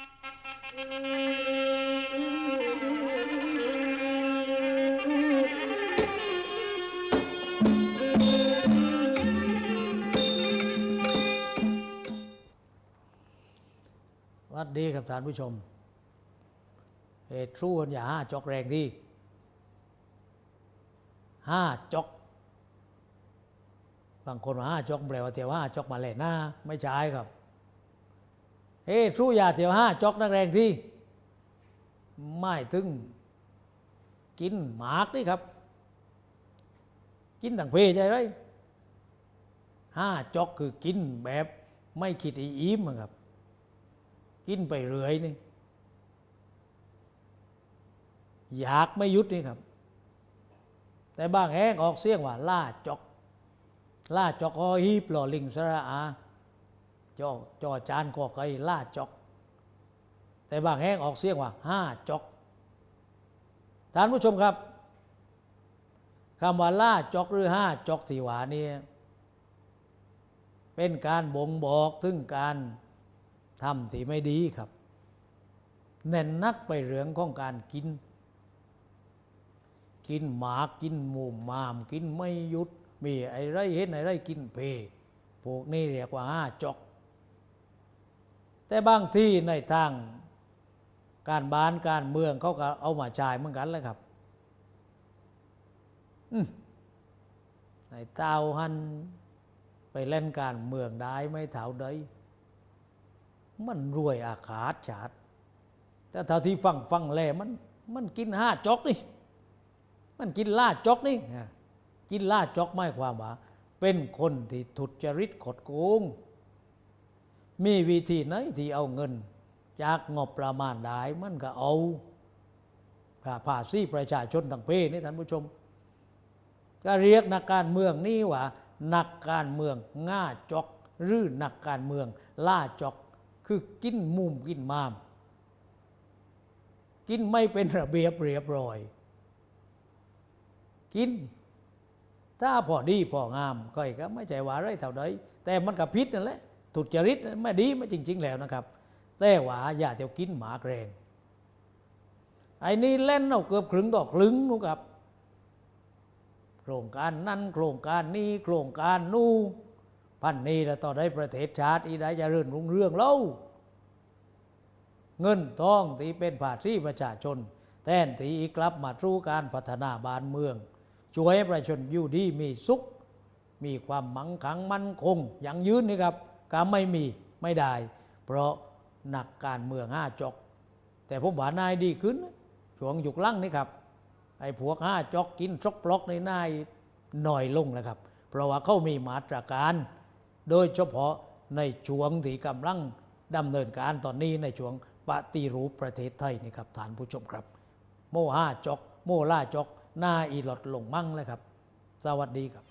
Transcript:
วัดดีครับท่านผู้ชมเหตุทรูนอย่าห้าจอกแรงที่ห้าจอกบางคนว่าห้าจอกแปลว่าเที่ยวห้าจอกมาแหล่หน้าไม่ใช่ครับ เฮ้ทรูอย่าเที่ยวห้าจอกนักแรงที่ไม่ถึง กินหมากนี่ครับ กินต่างเพศใช่ไหมห้าจอกคือกินแบบไม่คิดอีอิ่มครับ กินไปเรื่อยนี่อยากไม่หยุดนี่ครับ แต่บางแห่งออกเสียงว่าล่าจอก ล่าจอกอฮีบหล่อลิงสระอา จอจอจานกอไก่ล่าจอก แต่บางแห่งออกเสียงว่าห้าจอกท่านผู้ชมครับคำว่าล่าจอกหรือห้าจอกที่ว่านี่เป็นการบ่งบอกถึงการทำที่ไม่ดีครับ เน้นนักไปเรื่องของการกิน กินหมากกินหมูมาม กินไม่หยุด มีไอ้ไรเห็นไอ้ไรกินเพพวกนี้เรียกว่าห้าจอก แต่บางที่ในทางการบ้านการเมืองเขาก็เอามาใช้เหมือนกันแหล้วครับในเต้าหันไปเล่นการเมืองได้ไม่เท่าใดมันรวยอาขาดฉาดแต่เท่าที่ฟังฟังแลมันมันกินห้าจอกนี่ มันกินล่าจอกนี่กินล่าจอกไม่ความว่า เป็นคนที่ทุจริตขดโกง มีวิธีไหนที่เอาเงิน จากงบประมาณได้มันก็เอาผ่าผ่าซี่ประชาชนต่างเพศนี่ท่านผู้ชม ก็เรียกนักการเมืองนี่ว่า นักการเมืองง่าจอกหรือนักการเมือง ล่าจอกคือกินมุมกินมาม กินไม่เป็นระเบียบเรียบร้อย กิน ถ้าพอดีพองามก็อีกก็ไม่ใจว่าไรเท่าใดแต่มันกับพิษนั่นแหละ ทุจริตไม่ดีไม่จริง ๆ แล้วนะครับ แต่ว่าอย่าเที่ยวกินหมาแกรงไอ้นี่เล่นเอาเกือบครึ่งต่อครึ่งนู่นครับ โครงการนั่นโครงการนี้โครงการนู่นพันนี้แล้วต่อได้ประเทศชาติอีได้จะเรื่นรุ่งเรื่องเล่าเงินทองที่เป็นภาษีประชาชน แทนที่อีกลับมาสู่การพัฒนาบ้านเมือง ช่วยให้ประชาชนอยู่ดีมีสุข มีความมั่งคั่งมั่นคงอย่างยืนนี่ครับ ก็ไม่มีไม่ได้ เพราะหนักการเมืองห้าจก แต่ผมว่านายดีขึ้นช่วงหยุคลั่งนี่ครับไอ้พวกห้าจอกกินซกปลอกในนายหน่อยลงนะครับ เพราะว่าเขามีมาตรการ โดยเฉพาะในช่วงที่กำลังดำเนินการตอนนี้ในช่วงปฏิรูปประเทศไทยนี่ครับท่านผู้ชมครับ โมห้าจอก โมล่าจอก หน้าอีหลอดลงมั่งเลยครับ สวัสดีครับ